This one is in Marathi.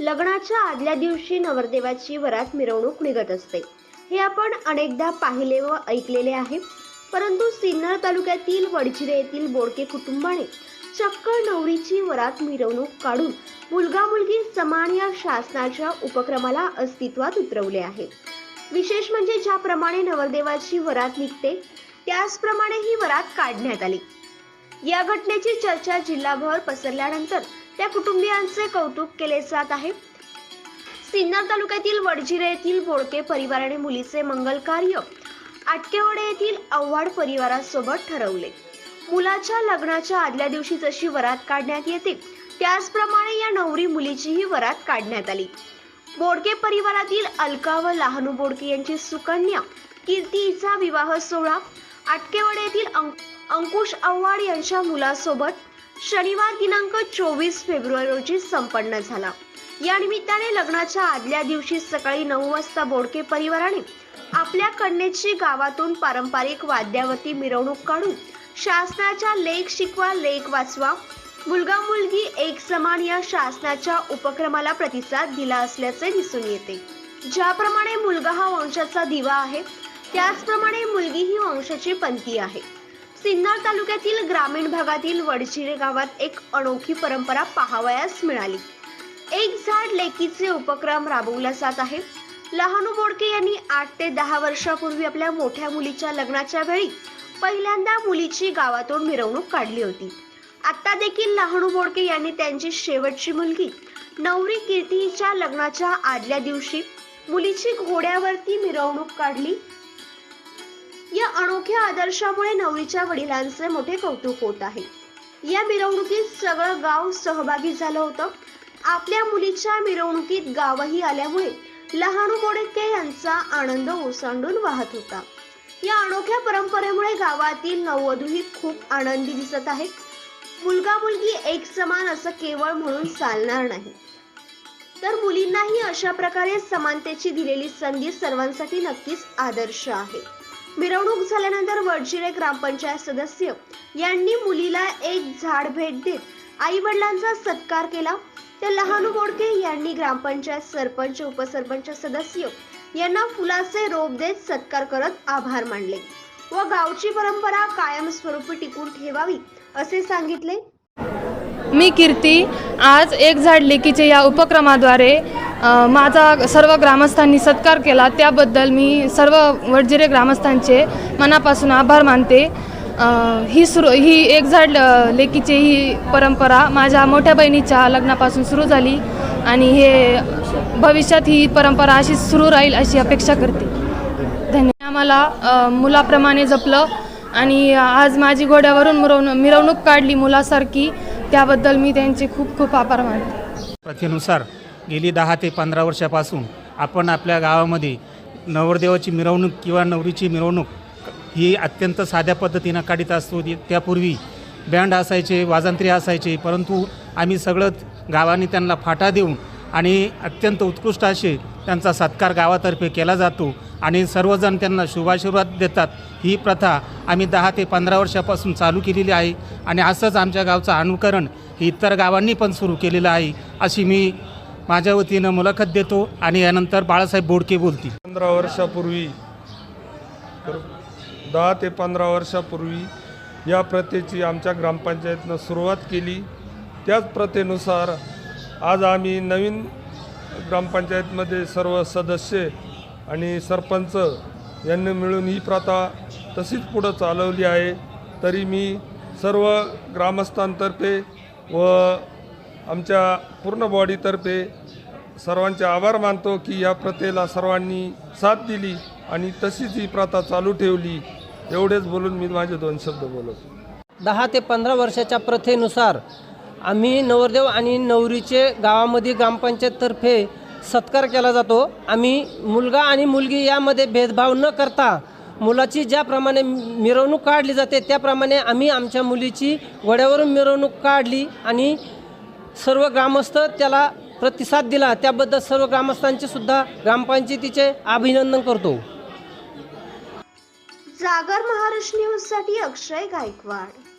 लग्नाच्या आदल्या दिवशी नवरदेवाची वरात मिरवणूक निघत असते. हे आपण अनेकदा पाहिले व ऐकलेले आहे. परंतु सिन्नर तालुक्यातील वडचिरे येथील बोडके कुटुंबाने चक्क नवरीची वरात मिरवणूक काढून मुलगा मुलगी समान या शासनाच्या उपक्रमाला अस्तित्वात उतरवले आहे. विशेष म्हणजे ज्याप्रमाणे नवरदेवाची वरात निघते त्याचप्रमाणे ही वरात काढण्यात आली. या घटनेची चर्चा जिल्हाभर पसरल्यानंतर त्या कुटुंबियांचे कौतुक केले जात आहे. सिन्नर तालुक्यातील वडजिरे येथील बोडके परिवाराने मुलीचे मंगल कार्य आटकेवाडे येथील आव्हाड परिवारासोबत ठरवले. मुलाच्या लग्नाच्या आदल्या दिवशी जशी वरात काढण्यात येते त्याचप्रमाणे या नवरी मुलीचीही वरात काढण्यात आली. बोडके परिवारातील अलका व लहानू बोडके यांची सुकन्या कीर्तीचा विवाह सोहळा आटकेवाडे येथील अंक- अंकुश आव्हाड यांच्या मुलासोबत शनिवार दिनांक चोवीस फेब्रुवारी रोजी संपन्न झाला. या निमित्ताने लग्नाच्या आदल्या दिवशी सकाळी नऊ वाजता बोडके परिवाराने आपल्या कन्येची गावातून पारंपरिक वाद्यावरती मिरवणूक काढून शासनाच्या लेख शिकवा लेख वाचवा मुलगा मुलगी एक समान या शासनाच्या उपक्रमाला प्रतिसाद दिला असल्याचे दिसून येते. ज्याप्रमाणे मुलगा हा वंशाचा दिवा आहे त्याचप्रमाणे मुलगी ही वंशाची पंथी आहे. सिन्नर तालुक्यातील ग्रामीण भागातील वडचिरे गावात एक अनोखी परंपरा पाहावयास मिळाली. एक झाड लेकीचे उपक्रम राबवला जात आहे. लहानू बोडके यांनी आठ ते दहा वर्षापूर्वी आपल्या मोठ्या मुलीच्या लग्नाच्या वेळी पहिल्यांदा मुलीची गावातून मिरवणूक काढली होती. आता देखील लहानू बोडके यांनी त्यांची शेवटची मुलगी नवरी कीर्तीच्या लग्नाच्या आदल्या दिवशी मुलीची घोड्यावरती मिरवणूक काढली. या अनोख्या आदर्शामुळे नवरीच्या वडिलांचे मोठे कौतुक होत आहे. या मिरवणुकीत सगळं गाव सहभागी झालं होतं. आपल्या मुलीच्या मिरवणुकीत गावही आल्यामुळे लहानू बोडके यांचा आनंद ओसांडून वाहत होता. या अनोख्या परंपरेमुळे गावातील नववधूही खूप आनंदी दिसत आहेत मुलगा मुलगी एक समान असं केवळ म्हणून चालणार नाही. तर मुलींनाही अशा प्रकारे समानतेची दिलेली संधी सर्वांसाठी नक्कीच आदर्श आहे. मिरवणूक झाल्यानंतर वडशिरे ग्रामपंचायत सदस्य यांनी मुलीला एक झाड भेट देत आई वडिलांचा सत्कार केला. तर लहानू बोडके यांनी ग्रामपंचायत सरपंच उपसरपंच सदस्य यांना फुलाचे रोप देत सत्कार करत आभार मानले व गावची परंपरा कायमस्वरूपी टिकून ठेवावी असे सांगितले. मी कीर्ती आज एक झाड लेकीचे या उपक्रमाद्वारे माझा सर्व ग्रामस्थांनी सत्कार केला. त्याबद्दल मी सर्व वडजिरे ग्रामस्थांचे मनापासून आभार मानते. ही सुरू ही एक झाड लेकीची ही परंपरा माझ्या मोठ्या बहिणीच्या लग्नापासून सुरू झाली आणि हे भविष्यात ही परंपरा अशी सुरू राहील अशी अपेक्षा करते. धन्यवाद आम्हाला मुलाप्रमाणे जपलं आणि आज माझी घोड्यावरून मिरवणूक मिरवणूक काढली मुलासारखी. त्याबद्दल मी त्यांचे खूप खूप आभार मानते. प्रथेनुसार गेली दहा ते पंधरा वर्षापासून आपण आपल्या गावामध्ये नवरदेवाची मिरवणूक किंवा नवरीची मिरवणूक ही अत्यंत साध्या पद्धतीनं काढीत असतो. त्यापूर्वी बँड असायचे वाजंत्री असायचे परंतु आम्ही सगळं गावाने त्यांना फाटा देऊन आणि अत्यंत उत्कृष्ट असे त्यांचा सत्कार गावातर्फे केला जातो आणि सर्वजण त्यांना शुभाशीर्वाद देतात. ही प्रथा आम्ही दहा ते पंधरा वर्षापासून चालू केलेली आहे आणि असंच आमच्या गावचं अनुकरण इतर गावांनी पण सुरू केलेलं आहे अशी मी माझ्या वतीनं मुलाखत देतो आणि यानंतर बाळासाहेब बोडके बोलतील. पंधरा वर्षापूर्वी तर दहा ते पंधरा वर्षापूर्वी या प्रथेची आमच्या ग्रामपंचायतनं सुरुवात केली. त्याच प्रथेनुसार आज आम्ही नवीन ग्रामपंचायतमध्ये सर्व सदस्य आणि सरपंच यांनी मिळून ही प्रथा तशीच पुढं चालवली आहे. तरी मी सर्व ग्रामस्थांतर्फे व आमच्या पूर्ण बॉडीतर्फे सर्वांचे आभार मानतो की या प्रथेला सर्वांनी साथ दिली आणि तशीच ही प्रथा चालू ठेवली. एवढेच बोलून मी माझे दोन शब्द बोलतो. दहा ते पंधरा वर्षाच्या प्रथेनुसार आम्ही नवरदेव आणि नवरीचे गावामध्ये ग्रामपंचायततर्फे सत्कार केला जातो. आम्ही मुलगा आणि मुलगी यामध्ये भेदभाव न करता मुलाची ज्याप्रमाणे मिरवणूक काढली जाते त्याप्रमाणे आम्ही आमच्या मुलीची घोड्यावरून मिरवणूक काढली आणि सर्व ग्रामस्थ त्याला प्रतिसाद दिला. त्याबद्दल सर्व ग्रामस्थांचे सुद्धा ग्रामपंचायतीचे अभिनंदन करतो. जागर महाराष्ट्र न्यूजसाठी अक्षय गायकवाड.